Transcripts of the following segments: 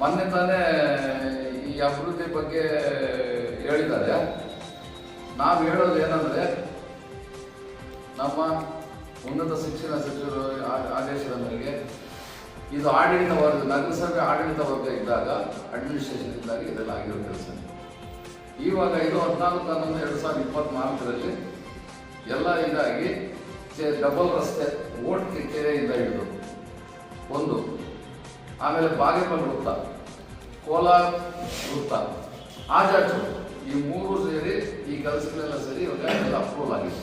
ತಾನೇ ಈ ಅಭಿವೃದ್ಧಿ ಬಗ್ಗೆ ಹೇಳಿದ್ದಾರೆ. ನಾವು ಹೇಳೋದು ಏನಂದ್ರೆ, ನಮ್ಮ ಉನ್ನತ ಶಿಕ್ಷಣ ಸಚಿವರು ಆದೇಶದ ಮೇರೆಗೆ ಇದು ಆಡಳಿತ ವರ್ಗ, ನಗರಸಭೆ ಆಡಳಿತ ವರ್ಗ ಇದ್ದಾಗ ಅಡ್ಮಿನಿಸ್ಟ್ರೇಷನ್ ಇದ್ದಾಗ ಇದೆಲ್ಲ ಆಗಿರೋ ಕೆಲಸ ಇವಾಗ ಇದು ಹದಿನಾಲ್ಕು, ಹನ್ನೊಂದು, ಎರಡು ಸಾವಿರದ ಇಪ್ಪತ್ನಾಲ್ಕರಲ್ಲಿ ಎಲ್ಲ ಇದಾಗಿ ಡಬಲ್ ರಸ್ತೆ ಓಟ್ ಕೆರೆಯಿಂದ ಹಿಡಿದು ಒಂದು ಆಮೇಲೆ ಬಾಗೇಪಲ್ ವೃತ್ತ, ಕೋಲಾರ ವೃತ್ತ, ಆಜಾದ್ ಈ ಮೂರು ಸೇರಿ ಈ ಕೆಲಸಗಳೆಲ್ಲ ಸೇರಿ ಇವಾಗ ಅಪ್ರೂವಲ್ ಆಗಿದೆ.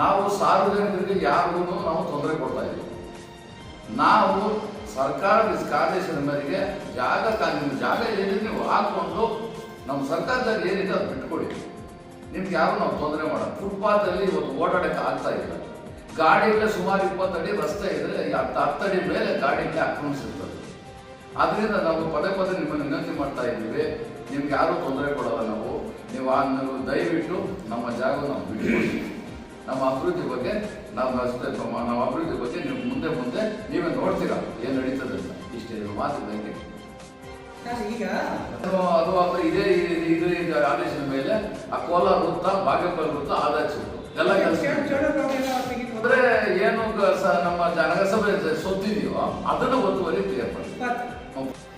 ನಾವು ಸಾರ್ವಜನಿಕರಿಗೆ ಯಾರಿಗೂ ನಾವು ತೊಂದರೆ ಕೊಡ್ತಾ ಇದ್ದೀವಿ. ನಾವು ಸರ್ಕಾರದ ಕಾರ್ಯದರ್ಶನ ಮೇರೆಗೆ ಜಾಗ ಕಾನೂನು ಜಾಗ ಏನಿದೆ ನೀವು ಹಾಕೊಂಡು ನಮ್ಮ ಸರ್ಕಾರದಲ್ಲಿ ಏನಿದೆ ಅದು ಬಿಟ್ಕೊಡಿ. ನಿಮ್ಗೆ ಯಾರು ನಾವು ತೊಂದರೆ ಮಾಡೋಣ ಫುಟ್ಪಾತಲ್ಲಿ ಇವತ್ತು ಓಡಾಡಕ್ಕೆ ಆಗ್ತಾ ಇಲ್ಲ. ಗಾಡಿಗಳೇ ಸುಮಾರು ಇಪ್ಪತ್ತಡಿ ರಸ್ತೆ ಇದ್ರೆ ಹತ್ತು ಹತ್ತಡಿ ಮೇಲೆ ಗಾಡಿಗಳೇ ಆಕ್ರಮಿಸಿರ್ತದೆ ಅದರಿಂದ ನಾವು ಪದೇ ಪದೇ ನಿಮ್ಮನ್ನು ವಿನಂತಿ ಮಾಡ್ತಾ ಇದ್ದೀವಿ. ನಿಮ್ಗೆ ಯಾರೂ ತೊಂದರೆ ಕೊಡಲ್ಲ ನಾವು. ನೀವು ಆ ನೀವು ದಯವಿಟ್ಟು ನಮ್ಮ ಜಾಗ ನಾವು ಬಿಟ್ಕೊಡಿ ನಮ್ಮ ಅಭಿವೃದ್ಧಿ ಬಗ್ಗೆ ನಾವು ನಮ್ಮ- ನಮ್ಮ ಅಭಿವೃದ್ಧಿ ಬಗ್ಗೆ ನೀವು ಮುಂದೆ ಮುಂದೆ ನೀವೇ ನೋಡ್ತೀರಾ ಏನು ನಡೀತದೆ ಅಂತ. ಇಷ್ಟೇ ಇದು ಮಾತು ಈಗ ಅದು ಅದು ಅದು ಇದೇ ಇದು- ಇದು ಇದು ಆದೇಶದ ಮೇಲೆ ಆ ಕೋಲಾರ ವೃತ್ತ ಬಾಗೇಪಲ್ಲಿ ವೃತ್ತ ಆದಾಯ ಎಲ್ಲ ಕೆಲಸ ನಮ್ಮ ಜನಗಸಭೆ ಸೊತ್ತಿದೆಯೋ ಅದನ್ನು ಮಾಡಿ ಇಪ್ಪತ್ತು.